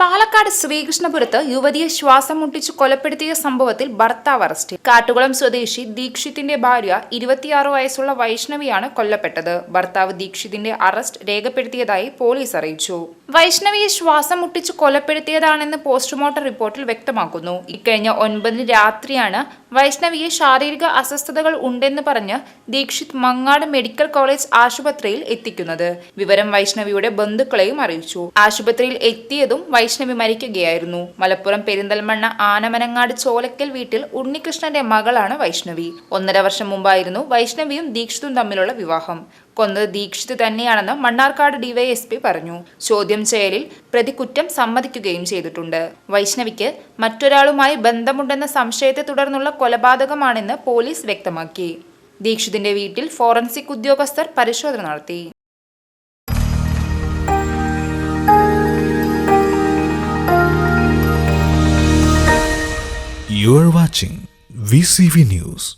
Palakkad ശ്രീകൃഷ്ണപുരത്ത് യുവതിയെ ശ്വാസം മുട്ടിച്ച് കൊലപ്പെടുത്തിയ സംഭവത്തിൽ ഭർത്താവ് അറസ്റ്റ് കാട്ടുകുളം സ്വദേശി ദീക്ഷിത്തിന്റെ ഭാര്യ ഇരുപത്തിയാറ് വയസ്സുള്ള വൈഷ്ണവിയാണ് കൊല്ലപ്പെട്ടത്. ഭർത്താവ് ദീക്ഷിത്തിന്റെ അറസ്റ്റ് രേഖപ്പെടുത്തിയതായി പോലീസ് അറിയിച്ചു. വൈഷ്ണവിയെ ശ്വാസം മുട്ടിച്ച് കൊലപ്പെടുത്തിയതാണെന്ന് പോസ്റ്റ്മോർട്ടം റിപ്പോർട്ടിൽ വ്യക്തമാക്കുന്നു. ഇക്കഴിഞ്ഞ ഒൻപതിന് രാത്രിയാണ് വൈഷ്ണവിയെ ശാരീരിക അസ്വസ്ഥതകൾ ഉണ്ടെന്ന് പറഞ്ഞ് ദീക്ഷിത് മങ്ങാട് മെഡിക്കൽ കോളേജ് ആശുപത്രിയിൽ എത്തിക്കുന്നത്. വിവരം വൈഷ്ണവിയുടെ ബന്ധുക്കളെയും അറിയിച്ചു. ആശുപത്രിയിൽ എത്തിയതും വൈഷ്ണവി മരിക്കുകയായിരുന്നു. മലപ്പുറം പെരിന്തൽമണ്ണ ആനമനങ്ങാട് ചോലക്കൽ വീട്ടിൽ ഉണ്ണികൃഷ്ണന്റെ മകളാണ് വൈഷ്ണവി. ഒന്നര വർഷം മുമ്പായിരുന്നു വൈഷ്ണവിയും ദീക്ഷിതും തമ്മിലുള്ള വിവാഹം. കൊന്നത് ദീക്ഷിത് തന്നെയാണെന്ന് മണ്ണാർക്കാട് ഡിവൈഎസ്പി പറഞ്ഞു. ചോദ്യം ചെയ്യലിൽ പ്രതി കുറ്റം സമ്മതിക്കുകയും ചെയ്തിട്ടുണ്ട്. വൈഷ്ണവിക്ക് മറ്റൊരാളുമായി ബന്ധമുണ്ടെന്ന സംശയത്തെ തുടർന്നുള്ള കൊലപാതകമാണെന്ന് പോലീസ് വ്യക്തമാക്കി. ദീക്ഷിതിന്റെ വീട്ടിൽ ഫോറൻസിക് ഉദ്യോഗസ്ഥർ പരിശോധന നടത്തി. You are watching VCV News.